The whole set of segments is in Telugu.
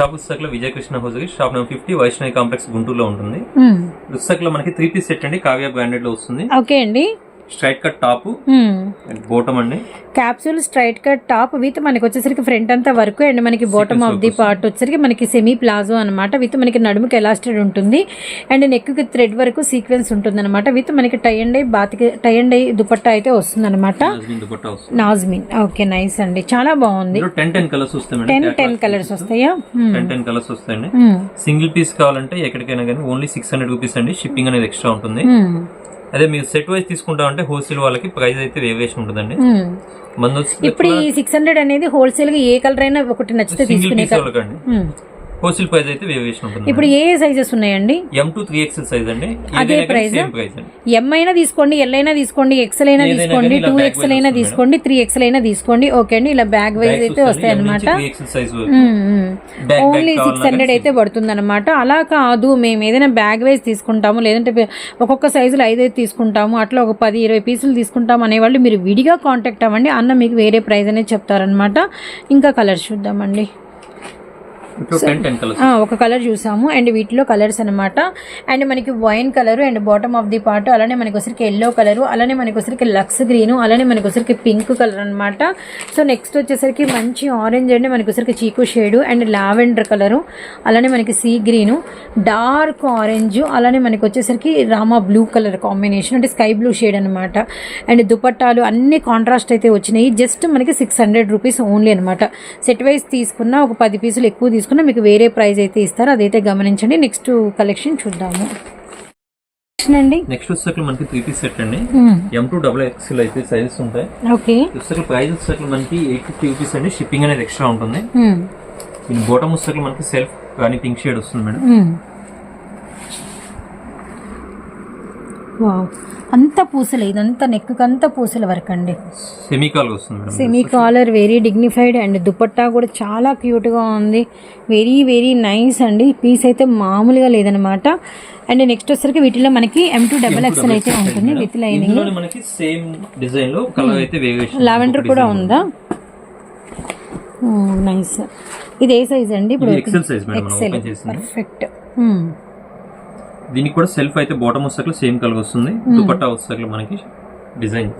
షాప్ పుస్తకంలో Vijayakrishna hosiery shop number fifty Vaishnavi complex గుంటూరులో ఉంటుంది. పుస్తకంలో మనకి త్రీ పీస్ సెట్ అండి. కావ్య బ్రాండెడ్లో వస్తుంది. ఓకే అండి. Straight cut top. బోటమ్ అండి. Capsule straight cut top with మనకి వచ్చేసరికి ఫ్రంట్ అంతా వరకు అండ్ మనకి బాటమ్ ఆఫ్ ది పార్ట్ వచ్చేసరికి మనకి సెమీ ప్లాజో అనమాట విత్ మనకి నడుముకి ఎలాస్టెడ్ ఉంటుంది. అండ్ నెక్కి థ్రెడ్ వరకు సీక్వెన్స్ ఉంటుంది అనమాట విత్ మనకి టై అండ్ ఐ బాతికి టై అండ్ ఐ దుపట్టా అయితే వస్తుంది. అనమాట నాజ్మిన్ ఓకే నైస్ అండి. చాలా బాగుంది. టెన్ టెన్ కలర్స్ వస్తాయి టెన్ టెన్ కలర్స్ వస్తాయా. టెన్ టెన్ కలర్స్ వస్తాయండి. సింగిల్ పీస్ కావాలంటే ఎక్కడికైనా కానీ ఓన్లీ సిక్స్ హండ్రెడ్ రూపీస్ అండి. షిప్పింగ్ అనేది ఎక్స్ట్రా ఉంటుంది. అదే మీరు సెట్ వైజ్ తీసుకుంటామంటే హోల్సేల్ వాళ్ళకి ప్రైస్ అయితే వేరియేషన్ ఉంటుందండి. ఇప్పుడు ఈ సిక్స్ హండ్రెడ్ అనేది హోల్సేల్గా ఏ కలర్ అయినా ఒకటి నచ్చితే తీసుకునే హోల్సేల్ ప్రైస్ అయితే వేరియేషన్ ఉంటుంది ఇప్పుడు ఏ సైజెస్ ఉన్నాయండి? M to three XL size అండి. అదే ప్రైస్ ఎం అయినా తీసుకోండి ఎల్ అయినా తీసుకోండి ఎక్సెల్ అయినా తీసుకోండి టూ wise అయినా తీసుకోండి త్రీ ఎక్సెల్ అయినా తీసుకోండి. ఓకే అండి ఇలా బ్యాగ్ వైజ్ అయితే వస్తాయి అనమాట ఎక్స్ఎల్ ఓన్లీ సిక్స్ హండ్రెడ్ అయితే పడుతుంది అనమాట అలా కాదు మేము ఏదైనా బ్యాగ్ వైజ్ తీసుకుంటాము లేదంటే ఒక్కొక్క సైజులో ఐదైదు తీసుకుంటాము అట్లా ఒక పది ఇరవై పీసులు తీసుకుంటాం అనేవాళ్ళు మీరు విడిగా కాంటాక్ట్ అవ్వండి. అన్న మీకు వేరే ప్రైస్ అనేది చెప్తారనమాట ఇంకా కలర్స్ చూద్దామండి ఇప్పుడు టెన్ టెన్ కలర్స్ ఆ, ఒక కలర్ చూసాము. అండ్ వీటిలో కలర్స్ అనమాట అండ్ మనకి wine colour and bottom of the part. అలానే మనకి వచ్చరికి ఎల్లో కలర్ అలానే మనకి వచ్చరికి లక్స్ గ్రీన్ అలానే మనకి వచ్చరికి పింక్ కలర్ అనమాట సో నెక్స్ట్ వచ్చేసరికి మంచి ఆరెంజ్ అండి మనకి వచ్చరికి చీకు షేడ్ అండ్ లావెండర్ కలరు అలానే మనకి సీ గ్రీను డార్క్ ఆరెంజ్ అలానే మనకి వచ్చేసరికి రామా బ్లూ కలర్ కాంబినేషన్ అంటే స్కై బ్లూ షేడ్ అనమాట అండ్ దుపట్టాలు అన్ని కాంట్రాస్ట్ అయితే వచ్చినాయి. జస్ట్ మనకి సిక్స్ హండ్రెడ్ రూపీస్ ఓన్లీ అనమాట సెట్ వైజ్ తీసుకున్న ఒక పది పీసులు ఎక్కువ తీసుకున్నా మీకు వేరే ప్రైస్ అయితే ఇస్తారు. అదైతే గమనించండి. నెక్స్ట్ కలెక్షన్ చూద్దాము. నెక్స్ట్ వచ్చేసరికి మనకి త్రీ పీస్ సెట్ అండి. ఎం టూ డబుల్ ఎక్స్ఎల్ అయితే సైజెస్ ఉంటాయి. ఓకే వచ్చేసరికి ప్రైస్ వచ్చేసరికి మనకి ఎయిట్ ఫిఫ్టీ రూపీస్ అండి. షిప్పింగ్ అనేది ఎక్స్ట్రా ఉంటుంది. దీని బోటమ్ వచ్చేసరికి మనకి సెల్ఫ్ కానీ పింక్ షేడ్ వస్తుంది మేడం. వావ్ అంత పూసలు ఇదంతా అంతా పూసల వరకు అండి సెమీకాల్ వస్తుంది madam. Semi collar very dignified and dupatta కూడా చాలా క్యూట్గా ఉంది. వెరీ వెరీ నైస్ అండి. పీస్ అయితే మామూలుగా లేదనమాట అండ్ నెక్స్ట్ వచ్చరికి వీటిలో మనకి ఎం టూ డబల్ ఎక్స్ఎల్ అయితే ఉంటుంది విత్ లైనింగ్ ఇందులో మనకి సేమ్ డిజైన్లో కలర్ అయితే వేరియేషన్ లావెండర్ కూడా ఉందా? నైస్ ఇది ఏ సైజ్ అండి ఇప్పుడు ఎక్సెల్ పర్ఫెక్ట్ దీనికి కూడా సెల్ఫ్ అయితే బాటమ్ వచ్చేసరికి సేమ్ కలర్ వస్తుంది. దుపట్టా వచ్చేసరికి మనకి design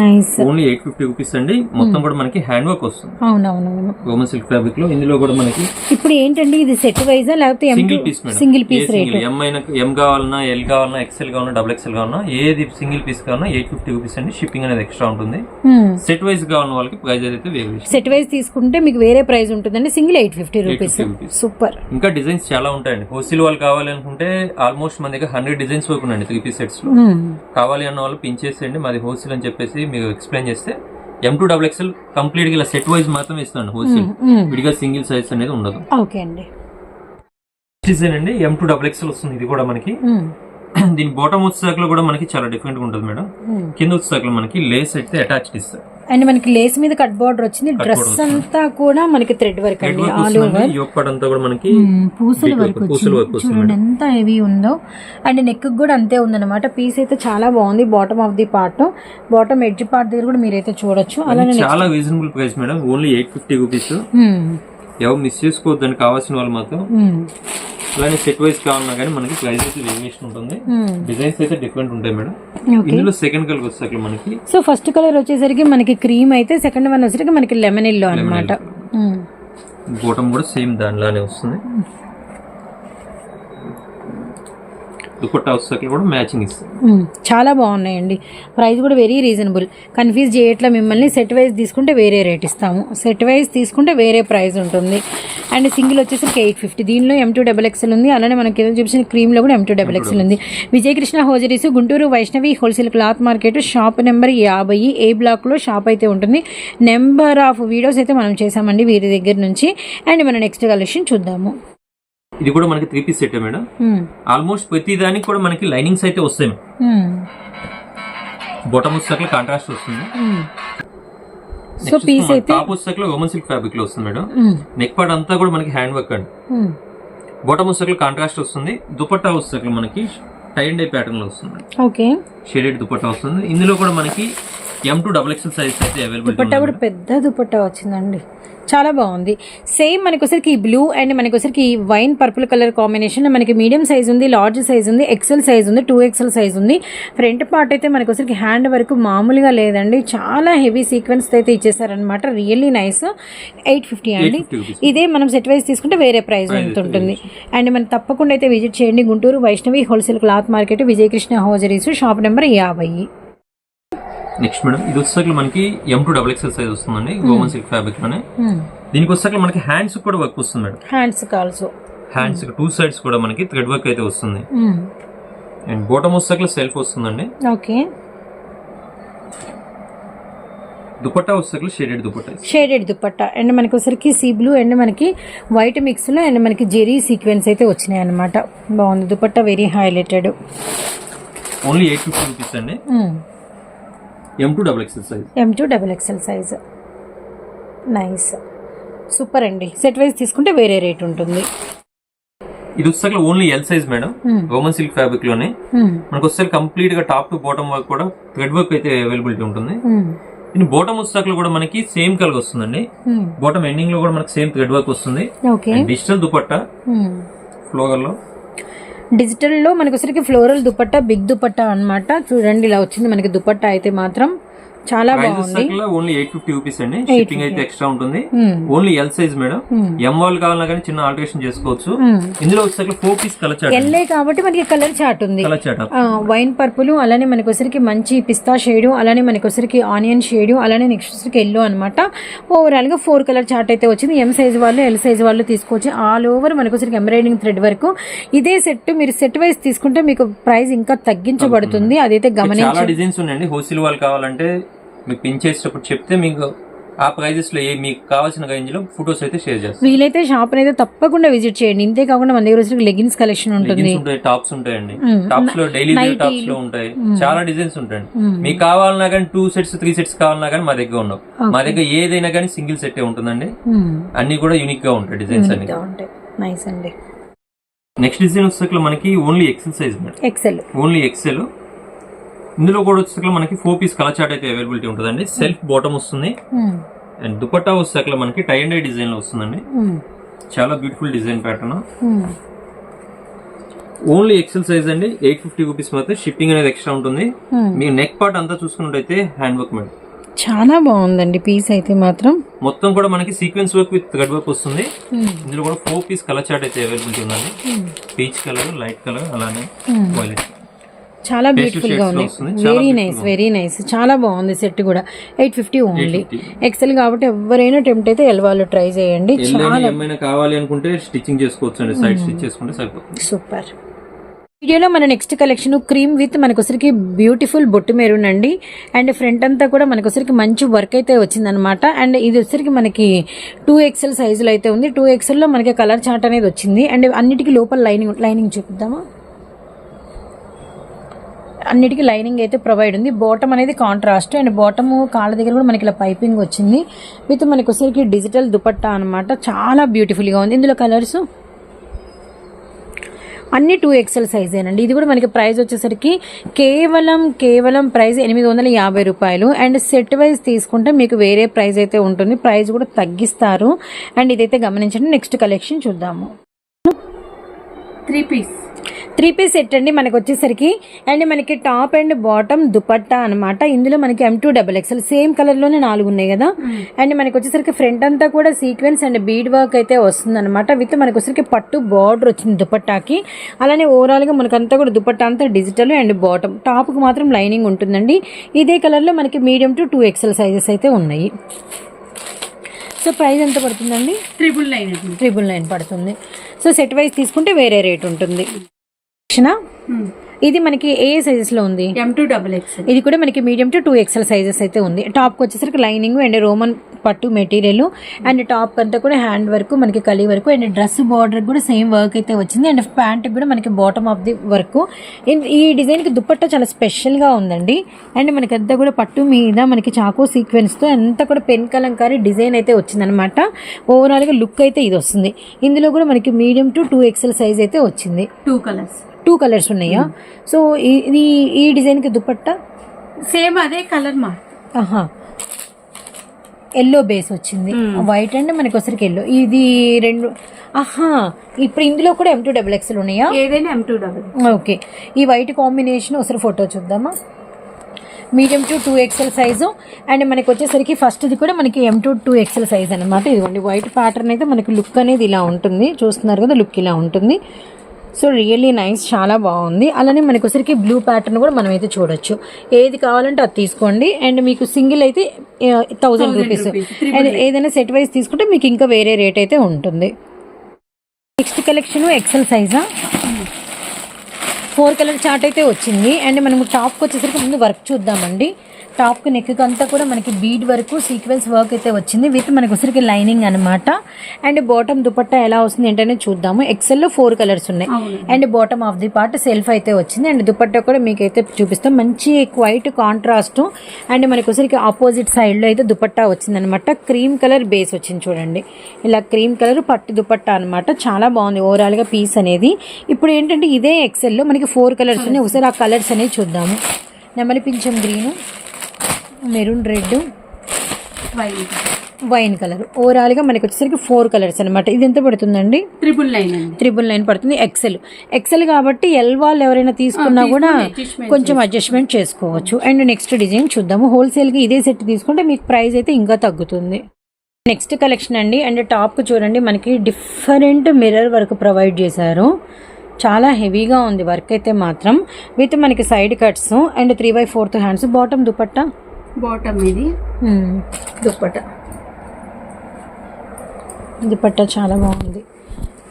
nice only eight fifty rupees అండి. మొత్తం కూడా మనకి హ్యాండ్ వర్క్ వస్తుంది. అవునవునవును. సిల్క్ ఫ్యాబ్రిక్లో ఇందులో కూడా మనకి ఇప్పుడు ఏంటండి ఇది సెట్ వైజా లేకపోతే single piece single piece rate M అయినా ఎం కావాలన్నా ఎల్ కావాలన్నా ఎక్సెల్ కావాలన్నా డబుల్ ఎక్సెల్ కావాలన్నా ఏది సింగిల్ పీస్ కావాలన్నా ఎయిట్ ఫిఫ్టీ రూపీస్ అండి. షిప్పింగ్ అనేది ఎక్స్ట్రా ఉంటుంది. సెట్ వైజ్ కావాలన్న వాళ్ళకి ప్రైస్ అయితే వేరియేషన్ సెట్ వైజ్ తీసుకుంటే మీకు వేరే ప్రైస్ ఉంటుందండి. Single eight fifty rupees. Super ఇంకా డిజైన్స్ చాలా ఉంటాయండి. హోల్సేల్ వాళ్ళు కావాలి అనుకుంటే ఆల్మోస్ట్ మన దగ్గర హండ్రెడ్ డిజైన్స్ వరకు ఉన్నాయండి త్రీ పీస్ సెట్స్లో. కావాలి అన్న వాళ్ళు పిన్ చేసేయండి. మాది హోల్సేల్ అని చెప్పేసి మీరు ఎక్స్ప్లెయిన్ చేస్తే ఎం టూ డబుల్ ఎక్స్ఎల్ కంప్లీట్గా ఇలా సెట్ వైజ్ మాత్రమే ఇస్తాను హోల్సేల్ విడిగా సింగిల్ సైజ్ అనేది ఉండదు. ఓకే అండి. డిజైన్ అండి ఎం టూ డబుల్ ఎక్స్ఎల్ వస్తుంది ఇది కూడా మనకి. దీని బాటమ్ వచ్చేసాకలో కూడా మనకి చాలా డిఫరెంట్గా ఉంటుంది మేడం. కింద వచ్చేసాకలో మనకి లేస్ అయితే అటాచ్డ్ ఇస్తారు. అండ్ మనకి లేస్ మీద కట్ బార్డర్ వచ్చింది. డ్రెస్ అంతా కూడా మనకి థ్రెడ్ వర్క్ అండి ఆల్ ఓవర్. కూడా మనకి పూసల వరకు చూడండి ఎంత హెవీ ఉందో. అండ్ నెక్ కూడా అంతే ఉందన్నమాట. పీస్ అయితే చాలా బాగుంది. Bottom of the part bottom edge part దగ్గర కూడా మీరైతే చూడొచ్చు. అలానే చాలా reasonable price madam. Only eight fifty rupees. ఎవరు మిస్ చేసుకోవద్దని కావాల్సిన వాళ్ళు మాత్రం. అలానే సెట్ వైజ్ కావాలన్నా కానీ మనకి ప్రైస్ అయితే వేరియేషన్ ఉంటుంది. డిజైన్స్ అయితే డిఫరెంట్ ఉంటాయి మేడం. ఇందులో సెకండ్ కలర్ వచ్చేసరికి మనకి సో ఫస్ట్ కలర్ వచ్చేసరికి మనకి క్రీమ్ అయితే సెకండ్ వన్ వచ్చేసరికి మనకి లెమన్ ఎల్లో అనమాట బోటం కూడా సేమ్ దానిలానే వస్తుంది. దుపట్టా కూడా మ్యాచింగ్ చాలా బాగున్నాయండి. ప్రైస్ కూడా వెరీ రీజనబుల్ కన్ఫ్యూజ్ చేయట్లా మిమ్మల్ని సెట్ వైజ్ తీసుకుంటే వేరే రేట్ ఇస్తాము. సెట్ వైజ్ తీసుకుంటే వేరే ప్రైస్ ఉంటుంది. అండ్ సింగిల్ వచ్చేసరికి ఎయిట్ ఫిఫ్టీ దీనిలో ఎం టూ డబల్ ఎక్స్ఎల్ ఉంది. అలానే మనకి ఏదో చూపించిన క్రీమ్లో కూడా ఎం టూ డబల్ ఎక్స్ఎల్ ఉంది. Vijayakrishna hosieries Guntur Vaishnavi wholesale cloth market shop number యాభై. ఏ బ్లాక్లో షాప్ అయితే ఉంటుంది నెంబర్ ఆఫ్ వీడియోస్ అయితే మనం చేసామండి వీరి దగ్గర నుంచి. అండ్ మన నెక్స్ట్ కలెక్షన్ చూద్దాము. ఇది కూడా మనకి three piece set madam. Almost ప్రతి దానికి కూడా మనకి లైనింగ్స్ అయితే వస్తాయి. బొటమ్ వచ్చేసరికి కాంట్రాస్ట్ వస్తుంది. సో పీస్ అయితే టాప్ వచ్చేసరికి రోమన్ సిల్క్ ఫ్యాబ్రిక్లో వస్తుంది మేడం. నెక్ పార్ట్ అంతా కూడా మనకి హ్యాండ్ వర్క్ అండి. బొటమ్ వచ్చేసరికి కాంట్రాస్ట్ వస్తుంది. దుపట్టా వచ్చేసరికి మనకి టై అండ్ ప్యాటర్న్లో వస్తుంది ఓకే షేడెడ్ దుపట్టా వస్తుంది. ఇందులో కూడా మనకి M to double XL size అయితే దుపట్టా కూడా పెద్ద దుపట్టా వచ్చిందండి. చాలా బాగుంది. సేమ్ మనకి వచ్చరికి ఈ బ్లూ అండ్ మనకి వచ్చరికి ఈ వైన్ పర్పుల్ కలర్ కాంబినేషన్ మనకి మీడియం సైజ్ ఉంది లార్జ్ సైజ్ ఉంది ఎక్సెల్ సైజ్ ఉంది టూ ఎక్సెల్ సైజ్ ఉంది. ఫ్రంట్ పార్ట్ అయితే మనకి వచ్చరికి హ్యాండ్ వరకు మామూలుగా లేదండి. చాలా హెవీ సీక్వెన్స్ అయితే ఇచ్చేసారనమాట రియల్లీ నైస్ ఎయిట్ ఫిఫ్టీ అండి. 850 rupees. ఇదే మనం సెట్ వైజ్ తీసుకుంటే వేరే ప్రైస్ ఉంటుంది అండ్ మనం తప్పకుండా అయితే విజిట్ చేయండి. Guntur Vaishnavi wholesale cloth market Vijayakrishna hosieries shop number యాభై. నెక్స్ట్ మేడం ఇది వచ్చేసరికి మనకి M to double XL size వస్తుందండి. గోమన్ సిల్క్ ఫ్యాబ్రిక్లోనే. Hmm. దీనికి వచ్చేసరికి మనకి హ్యాండ్స్ కూడా వర్క్ వస్తుంది madam hands also hands two sides కూడా మనకి థ్రెడ్ వర్క్ అయితే వస్తుంది. అండ్ బోటమ్ వచ్చేసరికి సెల్ఫ్ వస్తుందండి. ఓకే దుపట్టా వచ్చేసరికి shaded dupatta. Shaded dupatta. And మనకి వచ్చరికి సీ బ్లూ అండ్ మనకి వైట్ మిక్స్లో అండ్ మనకి జెరీ సీక్వెన్స్ అయితే వచ్చినాయి అనమాట బాగుంది. Dupatta very highlighted only eight fifty rupees అండి. M to double XL size M to double XL size nice super అండి. సెట్ వైజ్ తీసుకుంటే వేరే రేట్ ఉంటుంది. ఇది వచ్చేసరికి only L size madam Roman silk ఫ్యాబ్రిక్లోనే. మనకు వచ్చేసరికి కంప్లీట్గా టాప్ టు బాటమ్ వర్క్ కూడా థ్రెడ్ వర్క్ అయితే అవైలబిలిటీ ఉంటుంది. దీని బాటమ్ వచ్చేసరికి కూడా మనకి సేమ్ కలర్ వస్తుందండి. బాటమ్ ఎండింగ్లో కూడా మనకి సేమ్ థ్రెడ్ వర్క్ వస్తుంది. డిజిటల్ దుపట్టా ఫ్లోగర్లో. డిజిటల్లో మనకి వచ్చరికి ఫ్లోరల్ దుపట్టా బిగ్ దుపట్టా అన్నమాట. చూడండి ఇలా వచ్చింది మనకి దుపట్టా అయితే మాత్రం. చాలా బాగుంది. ఓన్లీ ఎయిట్ ఫిఫ్టీ రూపీస్ అండి. షిప్పింగ్ అయితే ఎక్స్ట్రా ఉంటుంది. Only L size madam. M వాళ్ళు కావాలన్నా కానీ చిన్న ఆల్టరేషన్ చేసుకోవచ్చు. Hmm. ఇందులో వచ్చేసరికి ఫోర్ పీస్ కలర్ చాట్ ఎల్లే కాబట్టి మనకి కలర్ చాట్ ఉంది. కలర్ చాట్ వైన్ పర్పుల్ అలానే మనకి వచ్చరికి మంచి పిస్తా షేడు అలానే మనకి వచ్చరికి ఆనియన్ షేడు అలానే నెక్స్ట్ వచ్చరికి ఎల్లో అనమాట ఓవరాల్గా ఫోర్ కలర్ చార్ట్ అయితే వచ్చింది. ఎం సైజ్ వాళ్ళు ఎల్ సైజ్ వాళ్ళు తీసుకోవచ్చు. ఆల్ ఓవర్ మనకి వచ్చరికి ఎంబ్రాయిడింగ్ థ్రెడ్ వరకు. ఇదే సెట్ మీరు సెట్ వైజ్ తీసుకుంటే మీకు ప్రైస్ ఇంకా తగ్గించబడుతుంది. అదైతే చాలా గమనించండి. డిజైన్స్ ఉన్నాయండి. హోల్సేల్ వాళ్ళు కావాలంటే మీకు పిన్ చేసేటప్పుడు చెప్తే మీకు ఆ ప్రైజెస్లో ఏ మీకు కావాల్సిన రేంజ్లో ఫొటోస్ అయితే షేర్ చేస్తాం. వీలైతే షాప్ అయితే తప్పకుండా విజిట్ చేయండి. ఇంతే కాకుండా మన దగ్గర వచ్చరికి లెగిన్స్ కలెక్షన్ ఉంటుంది. లెగిన్స్ ఉంటాయి టాప్స్ ఉంటాయండి. టాప్స్లో డైలీ Nightly. టాప్స్లో ఉంటాయి. చాలా డిజైన్స్ ఉంటాయండి. మీకు కావాలన్నా కానీ టూ సెట్స్ త్రీ సెట్స్ కావాలన్నా కానీ మా దగ్గర ఉండవు. మా దగ్గర ఏదైనా కానీ సింగిల్ సెట్ ఉంటుందండి. అన్ని కూడా యూనిక్గా ఉంటాయి డిజైన్స్ అన్ని. ఉంటాయి. నైస్ అండి. నెక్స్ట్ డిజైన్ వచ్చేసరికి మనకి only XL size madam. XL only XL ఇందులో కూడా వచ్చేసరికి మనకి ఫోర్ పీస్ కలర్ చార్ట్ అయితే అవైలబిలిటీ ఉంటుందండి. సెల్ఫ్ బాటమ్ వస్తుంది. అండ్ దుపట్టా వచ్చేసరికి మనకి టై అండ్ డై డిజైన్లో వస్తుందండి. చాలా beautiful design pattern only XL size అండి. ఎయిట్ ఫిఫ్టీ రూపీస్ మాత్రం షిప్పింగ్ అనేది ఎక్స్ట్రా ఉంటుంది. మీ నెక్ పార్ట్ అంతా చూసుకున్నట్టయితే హ్యాండ్ వర్క్ మేడం. చాలా బాగుందండి పీస్ అయితే మాత్రం. మొత్తం కూడా మనకి sequence work with thread work వస్తుంది. ఇందులో కూడా ఫోర్ పీస్ కలర్ చార్ట్ అయితే అవైలబిలిటీ ఉందండి. పీచ్ కలర్ లైట్ కలర్ అలానే వైలెట్ చాలా బ్యూటిఫుల్గా ఉంది. చాలా వెరీ నైస్ వెరీ నైస్ చాలా బాగుంది సెట్ కూడా. Eight fifty only 850. ఎక్సెల్ కాబట్టి ఎవరైనా టెంప్ట్ అయితే ఎల్ వాళ్ళు ట్రై చేయండి. ఏమైనా కావాలి అనుకుంటే స్టిచ్చింగ్ చేసుకోవచ్చు అండి సైడ్ స్టిచ్ చేసుకుంటే సరిపోతుంది. సూపర్ వీడియోలో మన నెక్స్ట్ కలెక్షన్ క్రీమ్ విత్ మనకొసరికి బ్యూటిఫుల్ బొట్టు మెరూన్ అండి. అండ్ ఫ్రంట్ అంతా కూడా మనకొసరికి మంచి వర్క్ అయితే వచ్చిందనమాట అండ్ ఇది వచ్చరికి మనకి టూ ఎక్స్ఎల్ సైజులో అయితే ఉంది. టూ ఎక్స్ఎల్లో మనకి కలర్ చార్ట్ అనేది వచ్చింది. అండ్ అన్నిటికీ లోపల లైనింగ్ లైనింగ్ చూపిద్దామా? అన్నిటికీ లైనింగ్ అయితే ప్రొవైడ్ ఉంది. బాటమ్ అనేది కాంట్రాస్ట్. అండ్ బాటమ్ కాళ్ళ దగ్గర కూడా మనకి ఇలా పైపింగ్ వచ్చింది. విత్ మనకి వచ్చేసరికి డిజిటల్ దుపట్టా అనమాట చాలా బ్యూటిఫుల్గా ఉంది. ఇందులో కలర్స్ అన్ని టూ ఎక్సెల్ సైజేనండి ఇది కూడా మనకి ప్రైస్ వచ్చేసరికి కేవలం కేవలం ప్రైస్ ఎనిమిది వందల యాభై రూపాయలు. అండ్ సెట్ వైజ్ తీసుకుంటే మీకు వేరే ప్రైస్ అయితే ఉంటుంది. ప్రైస్ కూడా తగ్గిస్తారు. అండ్ ఇదైతే గమనించండి. నెక్స్ట్ కలెక్షన్ చూద్దాము. Three piece. Three piece set అండి మనకి వచ్చేసరికి. అండ్ మనకి టాప్ అండ్ బాటమ్ దుపట్టా అనమాట ఇందులో మనకి M to double XL same కలర్లోనే నాలుగు ఉన్నాయి కదా. అండ్ మనకి వచ్చేసరికి ఫ్రంట్ అంతా కూడా సీక్వెన్స్ అండ్ బీడ్ వర్క్ అయితే వస్తుంది అనమాట విత్ మనకి వచ్చేసరికి పట్టు బార్డర్ వచ్చింది దుపట్టాకి. అలానే ఓవరాల్గా మనకంతా కూడా దుపట్టా అంతా డిజిటల్ అండ్ బాటమ్ టాప్కు మాత్రం లైనింగ్ ఉంటుందండి. ఇదే కలర్లో మనకి medium to two XL sizes అయితే ఉన్నాయి. సో ప్రైస్ ఎంత పడుతుందండి? ట్రిపుల్ నైన్ ట్రిపుల్ నైన్ పడుతుంది. సో సెట్ వైజ్ తీసుకుంటే వేరే రేట్ ఉంటుంది. క్షణ? ఇది మనకి ఏ సైజెస్లో ఉంది? ఎం టూ డబుల్ ఎక్స్ఎల్ ఇది కూడా మనకి medium to two XL sizes అయితే ఉంది. టాప్ వచ్చేసరికి లైనింగ్ అండ్ రోమన్ పట్టు మెటీరియల్ అండ్ టాప్ అంతా కూడా హ్యాండ్ వర్క్ మనకి కలి వరకు అండ్ డ్రెస్ బార్డర్ కూడా సేమ్ వర్క్ అయితే వచ్చింది. అండ్ ప్యాంట్ కూడా మనకి బాటమ్ ఆఫ్ ది వర్క్ ఈ డిజైన్కి దుపట్టా చాలా స్పెషల్గా ఉందండి. అండ్ మనకి అంతా కూడా పట్టు మీద మనకి చాకో సీక్వెన్స్తో అంతా కూడా పెన్ కలంకారీ డిజైన్ అయితే వచ్చిందనమాట ఓవరాల్గా లుక్ అయితే ఇది వస్తుంది. ఇందులో కూడా మనకి medium to two XL size అయితే వచ్చింది. టూ కలర్స్ టూ కలర్స్ ఉన్నాయా? సో ఇది ఈ డిజైన్కి దుపట్టా? సేమ్ అదే కలర్ మా. ఆహా. ఎల్లో బేస్ వచ్చింది. వైట్ అండ్ మనకి వచ్చరికి ఎల్లో. ఇది రెండు ఆహా. ఇప్పుడు ఇందులో కూడా ఎం టూ డబుల్ ఎక్స్ఎల్ ఉన్నాయా? ఏదైనా ఎం టూ డబుల్ ఓకే. ఈ వైట్ కాంబినేషన్ ఒకసారి ఫోటో చూద్దామా? Medium to two XL size and మనకి వచ్చేసరికి ఫస్ట్ ఇది కూడా మనకి M to two XL size అనమాట ఇదిగోండి వైట్ ప్యాటర్న్ అయితే మనకి లుక్ అనేది ఇలా ఉంటుంది. చూస్తున్నారు కదా లుక్ ఇలా ఉంటుంది. సో రియల్లీ నైస్ చాలా బాగుంది. అలానే మనకి వచ్చరికి బ్లూ ప్యాటర్న్ కూడా మనం అయితే చూడొచ్చు. ఏది కావాలంటే అది తీసుకోండి. అండ్ మీకు సింగిల్ అయితే థౌజండ్ రూపీస్ అండ్ ఏదైనా సెట్ వైజ్ తీసుకుంటే మీకు ఇంకా వేరే రేట్ అయితే ఉంటుంది. నెక్స్ట్ కలెక్షన్ ఎక్సెల్ సైజా ఫోర్ కలర్ చార్ట్ అయితే వచ్చింది. అండ్ మనము టాప్కి వచ్చేసరికి ముందు వర్క్ చూద్దామండి. టాప్కి నెక్ అంతా కూడా మనకి బీడ్ వరకు సీక్వెన్స్ వర్క్ అయితే వచ్చింది విత్ మనకి వచ్చరికి లైనింగ్ అనమాట అండ్ బాటమ్ దుపట్టా ఎలా వస్తుంది ఏంటనే చూద్దాము. ఎక్సెల్లో ఫోర్ కలర్స్ ఉన్నాయి. And bottom of the part self అయితే వచ్చింది. అండ్ దుపట్టా కూడా మీకు అయితే చూపిస్తాం. మంచి క్వైట్ కాంట్రాస్ట్. అండ్ మనకి వచ్చరికి ఆపోజిట్ సైడ్లో అయితే దుపట్టా వచ్చింది అనమాట క్రీమ్ కలర్ బేస్ వచ్చింది చూడండి. ఇలా క్రీమ్ కలర్ పట్టు దుపట్టా అనమాట చాలా బాగుంది. ఓవరాల్గా పీస్ అనేది. ఇప్పుడు ఏంటంటే ఇదే ఎక్సెల్లో మనకి ఫోర్ కలర్స్ ఉన్నాయి. ఒకసారి ఆ కలర్స్ అనేవి చూద్దాము. నెమలి పింఛం green maroon red white. Wine colour. ఓవరాల్గా మనకి వచ్చేసరికి ఫోర్ కలర్స్ అనమాట ఇది ఎంత పడుతుందండి? ట్రిపుల్ నైన్ త్రిబుల్ నైన్ పడుతుంది. ఎక్సెల్ ఎక్సెల్ కాబట్టి ఎల్ వాళ్ళు ఎవరైనా తీసుకున్నా కూడా కొంచెం అడ్జస్ట్మెంట్ చేసుకోవచ్చు. అండ్ నెక్స్ట్ డిజైన్ చూద్దాము. హోల్సేల్గా ఇదే సెట్ తీసుకుంటే మీకు ప్రైస్ అయితే ఇంకా తగ్గుతుంది. నెక్స్ట్ కలెక్షన్ అండి. అండ్ టాప్ చూడండి. మనకి డిఫరెంట్ మిర్రర్ వర్క్ ప్రొవైడ్ చేశారు. చాలా హెవీగా ఉంది వర్క్ అయితే మాత్రం. విత్ మనకి side cuts and three by fourth hands bottom dupatta? Bottom ఇది. దుప్పట. దుపట్టా చాలా బాగుంది.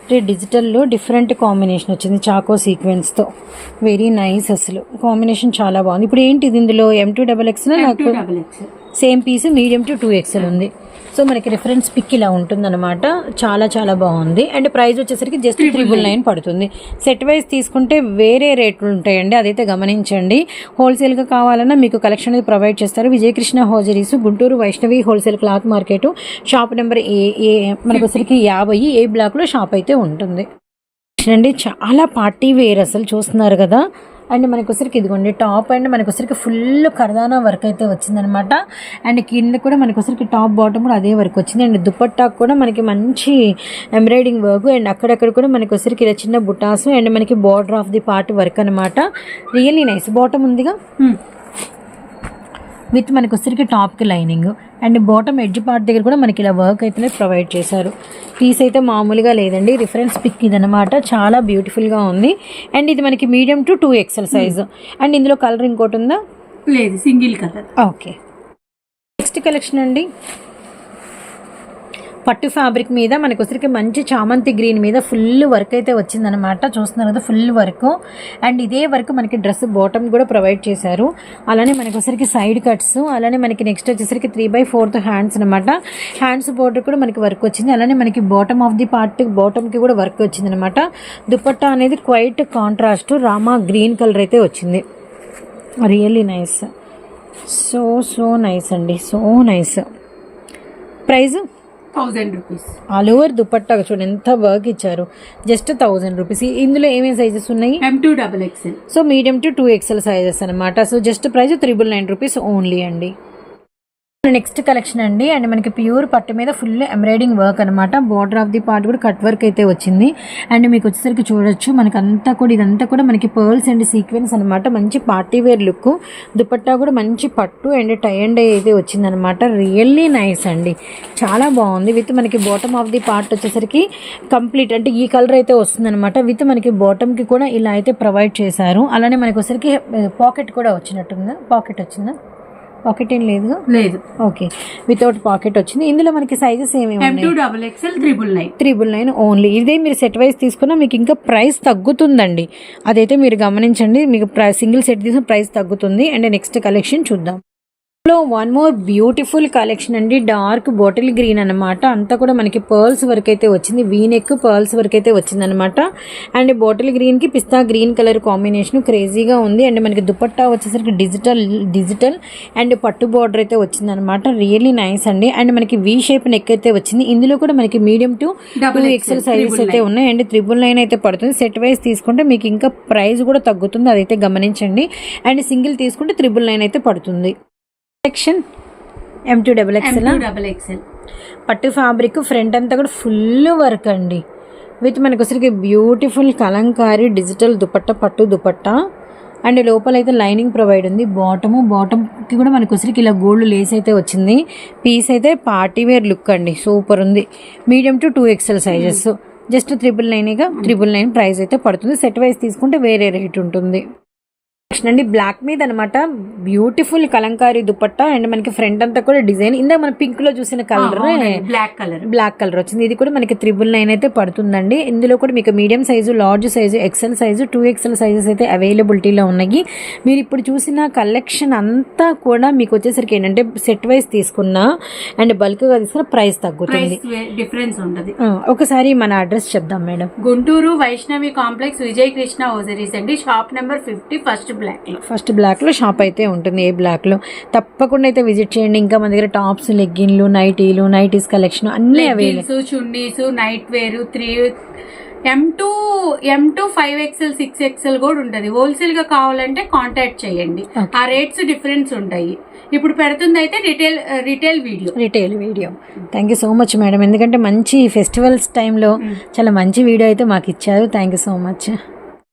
అంటే డిజిటల్లో డిఫరెంట్ కాంబినేషన్ వచ్చింది చాకో సీక్వెన్స్తో. వెరీ నైస్ అసలు. కాంబినేషన్ చాలా బాగుంది. ఇప్పుడు ఏంటి ఇది ఇందులో ఎం టూ డబల్ ఎక్స్ నాకు double X same piece medium to two XL ఉంది. సో మనకి రిఫరెన్స్ పిక్ ఇలా ఉంటుందన్నమాట. చాలా చాలా బాగుంది. అండ్ ప్రైస్ వచ్చేసరికి జస్ట్ త్రిబుల్ నైన్ పడుతుంది. సెట్ వైజ్ తీసుకుంటే వేరే రేట్లు ఉంటాయండి. అదైతే గమనించండి. హోల్సేల్గా కావాలన్నా మీకు కలెక్షన్ అనేది ప్రొవైడ్ చేస్తారు. Vijayakrishna hosieries Guntur Vaishnavi wholesale cloth market shop number A A మనకు వచ్చరికి యాభై ఏ బ్లాక్లో షాప్ అయితే ఉంటుంది. అండి చాలా పార్టీ వేర్ అసలు చూస్తున్నారు కదా. అండ్ మనకు ఇదిగోండి టాప్ అండ్ మనకు ఫుల్ కరదానా వర్క్ అయితే వచ్చిందనమాట. అండ్ కింద కూడా మనకు టాప్ బాటమ్ కూడా అదే వర్క్ వచ్చింది. అండ్ దుపట్టా కూడా మనకి మంచి ఎంబ్రాయిడింగ్ వర్క్. అండ్ అక్కడక్కడ కూడా మనకొసరికి ఇలా చిన్న బుటాసు అండ్ మనకి border of the part work అనమాట. Really nice. బాటమ్ ఉందిగా? విత్ మనకి వచ్చరికి టాప్కి lining. And bottom edge part దగ్గర కూడా మనకి ఇలా వర్క్ అయితే ప్రొవైడ్ చేశారు. పీస్ అయితే మామూలుగా లేదండి. రిఫరెన్స్ పిక్ ఇదనమాట చాలా బ్యూటిఫుల్గా ఉంది. అండ్ ఇది మనకి medium to two XL size. And ఇందులో కలర్ ఇంకోటి ఉందా? లేదు single colour. Okay. Next collection అండి. పట్టు ఫ్యాబ్రిక్ మీద మనకు వచ్చరికి మంచి చామంతి గ్రీన్ మీద ఫుల్ వర్క్ అయితే వచ్చిందనమాట చూస్తున్నారు కదా ఫుల్ వర్క్ అండ్ ఇదే వర్క్ మనకి డ్రెస్ బాటమ్ కూడా ప్రొవైడ్ చేశారు. అలానే మనకు వచ్చరికి సైడ్ కట్స్ అలానే మనకి నెక్స్ట్ వచ్చేసరికి త్రీ బై ఫోర్త్ హ్యాండ్స్ అనమాట హ్యాండ్స్ బోర్డర్ కూడా మనకి వర్క్ వచ్చింది. అలానే మనకి బాటమ్ ఆఫ్ ది పార్ట్ బాటమ్కి కూడా వర్క్ వచ్చింది అనమాట దుపట్టా అనేది quite contrast Rama green colour అయితే వచ్చింది. Really nice so so nice అండి. So nice price thousand rupees all over dupatta చూడండి ఎంత వర్క్ ఇచ్చారు జస్ట్ థౌజండ్ రూపీస్ ఇందులో ఏమేమి సైజెస్ ఉన్నాయి? M to double XL so medium to two XL sizes అనమాట so just price triple nine rupees only అండి. నెక్స్ట్ కలెక్షన్ అండి. అండ్ మనకి ప్యూర్ పట్టు మీద ఫుల్ ఎంబ్రాయిడింగ్ వర్క్ అనమాట బార్డర్ ఆఫ్ ది పార్ట్ కూడా కట్ వర్క్ అయితే వచ్చింది. అండ్ మీకు వచ్చేసరికి చూడొచ్చు మనకి అంతా కూడా ఇదంతా కూడా మనకి పర్ల్స్ అండ్ సీక్వెన్స్ అనమాట మంచి పార్టీ వేర్ లుక్ దుపట్టా కూడా మంచి పట్టు అండ్ టై అండ్ అయితే వచ్చిందనమాట రియల్లీ నైస్ అండి. చాలా బాగుంది. విత్ మనకి బాటమ్ ఆఫ్ ది పార్ట్ వచ్చేసరికి కంప్లీట్ అంటే ఈ కలర్ అయితే వస్తుందన్నమాట. విత్ మనకి బాటమ్కి కూడా ఇలా అయితే ప్రొవైడ్ చేశారు. అలానే మనకి వచ్చేసరికి పాకెట్ eh, కూడా వచ్చినట్టుందా? పాకెట్ వచ్చిందా? పాకెట్ ఏం లేదుగా లేదు. ఓకే వితౌట్ పాకెట్ వచ్చింది. ఇందులో మనకి సైజెస్ ఏమేమి టూ ఉన్నాయి? Double XL triple nine triple nine only ఇదే మీరు సెట్ వైజ్ తీసుకున్నా మీకు ఇంకా ప్రైస్ తగ్గుతుందండి. అదైతే మీరు గమనించండి. మీకు సింగిల్ సెట్ తీసుకున్న ప్రైస్ తగ్గుతుంది. అండ్ నెక్స్ట్ కలెక్షన్ చూద్దాం. లో వన్ మోర్ బ్యూటిఫుల్ కలెక్షన్ అండి. డార్క్ బాటిల్ గ్రీన్ అన్నమాట. అంతా కూడా మనకి పర్ల్స్ వరకు అయితే వచ్చింది. వీ నెక్ పర్ల్స్ వరకు అయితే వచ్చింది అనమాట అండ్ బాటిల్ గ్రీన్కి పిస్తా గ్రీన్ కలర్ కాంబినేషన్ క్రేజీగా ఉంది. అండ్ మనకి దుపట్టా వచ్చేసరికి డిజిటల్ డిజిటల్ అండ్ పట్టు బార్డర్ అయితే వచ్చింది అనమాట రియల్లీ నైస్ అండి. అండ్ మనకి వీ షేప్ నెక్ అయితే వచ్చింది. ఇందులో కూడా మనకి medium to XL, XL sizes అయితే ఉన్నాయి. అండ్ త్రిబుల్ నైన్ అయితే పడుతుంది. సెట్ వైజ్ తీసుకుంటే మీకు ఇంకా ప్రైస్ కూడా తగ్గుతుంది. అదైతే గమనించండి. అండ్ సింగిల్ తీసుకుంటే త్రిబుల్ నైన్ అయితే పడుతుంది. Section M to double XL double XL పట్టు ఫ్యాబ్రిక్ ఫ్రంట్ అంతా కూడా ఫుల్ వర్క్ అండి. విత్ మనకు వచ్చరికి బ్యూటిఫుల్ కలంకారీ డిజిటల్ దుపట్ట పట్టు దుపట్ట. అండ్ లోపల అయితే లైనింగ్ ప్రొవైడ్ ఉంది. బాటము బాటమ్కి కూడా మనకు వచ్చరికి ఇలా గోల్డ్ లేస్ అయితే వచ్చింది. పీస్ అయితే పార్టీ వేర్ లుక్ అండి. సూపర్ ఉంది. Medium to two XL sizes just triple నైన్గా triple nine price అయితే పడుతుంది. సెట్ వైజ్ తీసుకుంటే వేరే రేట్ ఉంటుంది. నెక్స్ట్ అండి బ్లాక్ మీద అనమాట బ్యూటిఫుల్ కలంకారీ దుపట్టా అండ్ మనకి ఫ్రంట్ అంతా కూడా డిజైన్ ఇందాక మన పింక్లో చూసిన colour black colour black colour వచ్చింది. ఇది కూడా మనకి త్రిబుల్ నైన్ అయితే పడుతుందండి. ఇందులో కూడా మీకు medium size large size XL size two XL sizes అయితే అవైలబిలిటీలో ఉన్నాయి. మీరు ఇప్పుడు చూసిన కలెక్షన్ అంతా కూడా మీకు వచ్చేసరికి ఏంటంటే సెట్ వైజ్ తీసుకున్నా అండ్ బల్క్గా తీసుకున్న ప్రైస్ తగ్గుతుంది. డిఫరెన్స్ ఉంటది. ఒకసారి మన అడ్రస్ చెప్దాం madam Guntur Vaishnavi complex Vijay Krishna hosieries అండి. షాప్ నెంబర్ ఫిఫ్టీ ఫస్ట్ బ్లాక్లో. ఫస్ట్ బ్లాక్లో షాప్ అయితే ఉంటుంది ఏ బ్లాక్లో తప్పకుండా అయితే విజిట్ చేయండి. ఇంకా మన దగ్గర టాప్స్ లెగ్గిన్లు నైటీలు నైటీస్ కలెక్షన్ అన్నీ available chunnis night wear three M to M to five XL six XL కూడా ఉంటుంది. హోల్సేల్గా కావాలంటే కాంటాక్ట్ చేయండి. ఆ రేట్స్ డిఫరెన్స్ ఉంటాయి. ఇప్పుడు పెడుతుంది అయితే retail retail video retail video thank you so much madam ఎందుకంటే మంచి ఫెస్టివల్స్ టైంలో చాలా మంచి వీడియో అయితే మాకు ఇచ్చారు. Thank you so much